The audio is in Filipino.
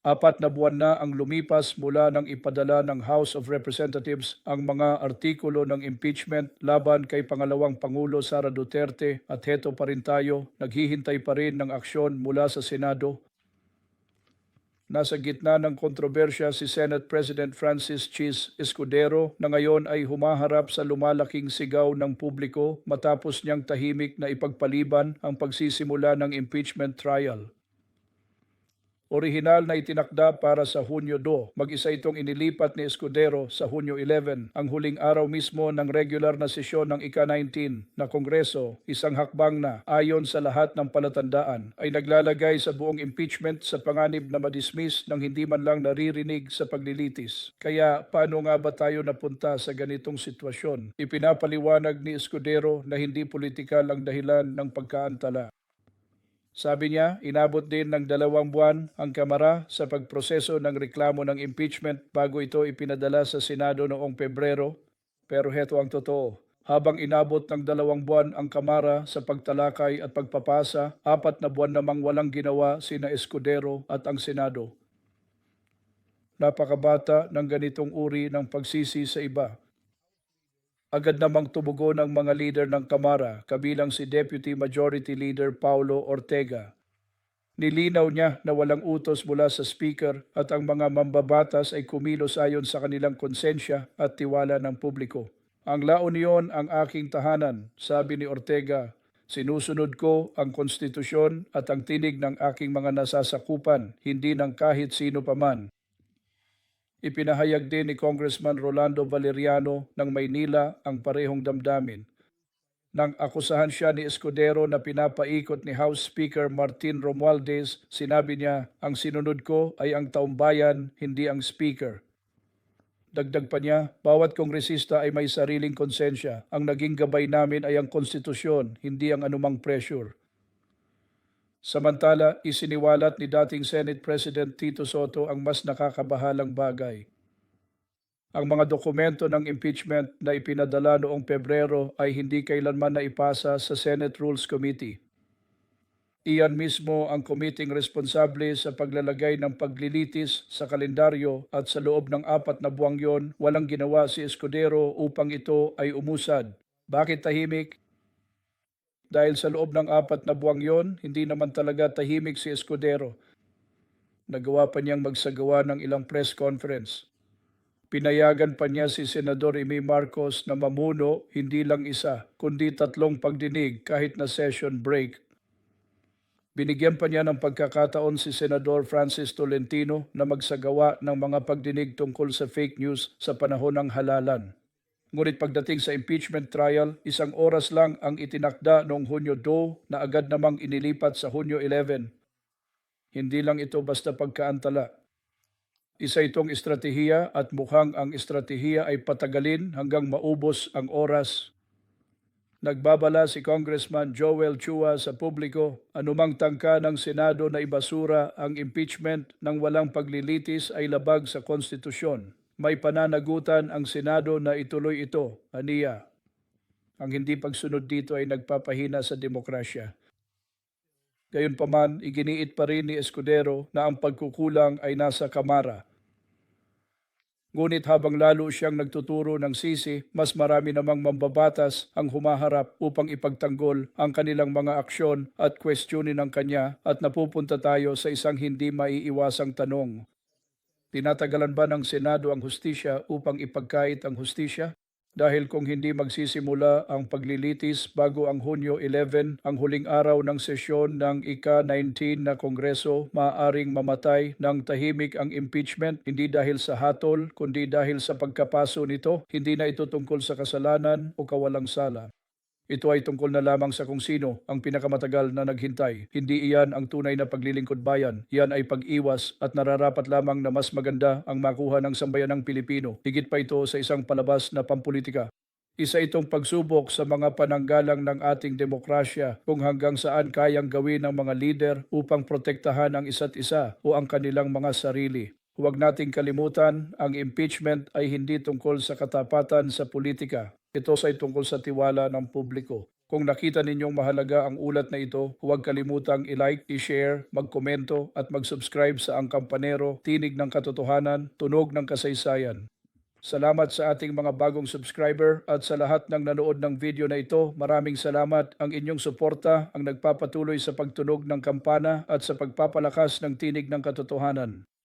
Apat na buwan na ang lumipas mula nang ipadala ng House of Representatives ang mga artikulo ng impeachment laban kay pangalawang Pangulo Sara Duterte at heto pa rin tayo, naghihintay pa rin ng aksyon mula sa Senado. Nasa gitna ng kontrobersya si Senate President Francis Chis Escudero na ngayon ay humaharap sa lumalaking sigaw ng publiko matapos niyang tahimik na ipagpaliban ang pagsisimula ng impeachment trial. Orihinal na itinakda para sa Hunyo 2. Mag-isa itong inilipat ni Escudero sa Hunyo 11, ang huling araw mismo ng regular na sesyon ng ika-19 na Kongreso, isang hakbang na ayon sa lahat ng palatandaan ay naglalagay sa buong impeachment sa panganib na madismiss ng hindi man lang naririnig sa paglilitis. Kaya paano nga ba tayo napunta sa ganitong sitwasyon? Ipinapaliwanag ni Escudero na hindi politikal ang dahilan ng pagkaantala. Sabi niya, inabot din ng dalawang buwan ang Kamara sa pagproseso ng reklamo ng impeachment bago ito ipinadala sa Senado noong Pebrero. Pero heto ang totoo. Habang inabot ng dalawang buwan ang Kamara sa pagtalakay at pagpapasa, apat na buwan namang walang ginawa sina Escudero at ang Senado. Napakabata ng ganitong uri ng pagsisi sa iba. Agad namang tumugo ng mga leader ng Kamara, kabilang si Deputy Majority Leader Paulo Ortega. Nilinaw niya na walang utos mula sa speaker at ang mga mambabatas ay kumilos ayon sa kanilang konsensya at tiwala ng publiko. Ang La Union ang aking tahanan, sabi ni Ortega. Sinusunod ko ang konstitusyon at ang tinig ng aking mga nasasakupan, hindi ng kahit sino paman. Ipinahayag din ni Congressman Rolando Valeriano ng Maynila ang parehong damdamin. Nang akusahan siya ni Escudero na pinapaikot ni House Speaker Martin Romualdez, sinabi niya, ang sinunod ko ay ang taumbayan, hindi ang Speaker. Dagdag pa niya, bawat kongresista ay may sariling konsensya. Ang naging gabay namin ay ang konstitusyon, hindi ang anumang pressure. Samantala, isiniwalat ni dating Senate President Tito Soto ang mas nakakabahalang bagay. Ang mga dokumento ng impeachment na ipinadala noong Pebrero ay hindi kailanman naipasa sa Senate Rules Committee. Iyan mismo ang committing responsable sa paglalagay ng paglilitis sa kalendaryo at sa loob ng apat na buwang yon, walang ginawa si Escudero upang ito ay umusad. Bakit tahimik? Dahil sa loob ng apat na buwang yon, hindi naman talaga tahimik si Escudero. Nagawa pa niyang magsagawa ng ilang press conference. Pinayagan pa niya si Senador Amy Marcos na mamuno hindi lang isa, kundi tatlong pagdinig kahit na session break. Binigyan pa niya ng pagkakataon si Senador Francis Tolentino na magsagawa ng mga pagdinig tungkol sa fake news sa panahon ng halalan. Ngunit pagdating sa impeachment trial, isang oras lang ang itinakda noong Hunyo 2 na agad namang inilipat sa Hunyo 11. Hindi lang ito basta pagkaantala. Isa itong estratehiya at mukhang ang estratehiya ay patagalin hanggang maubos ang oras. Nagbabala si Congressman Joel Chua sa publiko, anumang tangka ng Senado na ibasura ang impeachment ng walang paglilitis ay labag sa konstitusyon. May pananagutan ang Senado na ituloy ito, aniya. Ang hindi pagsunod dito ay nagpapahina sa demokrasya. Gayunpaman, iginiit pa rin ni Escudero na ang pagkukulang ay nasa kamara. Ngunit habang lalo siyang nagtuturo ng sisi, mas marami namang mambabatas ang humaharap upang ipagtanggol ang kanilang mga aksyon at kwestiyonin ng kanya at napupunta tayo sa isang hindi maiiwasang tanong. Tinatagalan ba ng Senado ang hustisya upang ipagkait ang hustisya? Dahil kung hindi magsisimula ang paglilitis bago ang Hunyo 11, ang huling araw ng sesyon ng ika-19 na Kongreso, maaaring mamatay ng tahimik ang impeachment hindi dahil sa hatol, kundi dahil sa pagkapaso nito, hindi na ito tungkol sa kasalanan o kawalang sala. Ito ay tungkol na lamang sa kung sino ang pinakamatagal na naghintay. Hindi iyan ang tunay na paglilingkod bayan. Iyan ay pag-iwas at nararapat lamang na mas maganda ang makuha ng sambayanang Pilipino. Higit pa ito sa isang palabas na pampolitika. Isa itong pagsubok sa mga pananggalang ng ating demokrasya kung hanggang saan kayang gawin ng mga lider upang protektahan ang isa't isa o ang kanilang mga sarili. Huwag nating kalimutan, ang impeachment ay hindi tungkol sa katapatan sa politika. Ito ay tungkol sa tiwala ng publiko. Kung nakita ninyong mahalaga ang ulat na ito, huwag kalimutang i-like, i-share, magkomento at mag-subscribe sa Ang Kampanero, Tinig ng Katotohanan, Tunog ng Kasaysayan. Salamat sa ating mga bagong subscriber at sa lahat ng nanood ng video na ito. Maraming salamat. Ang inyong suporta ang nagpapatuloy sa pagtunog ng kampana at sa pagpapalakas ng tinig ng katotohanan.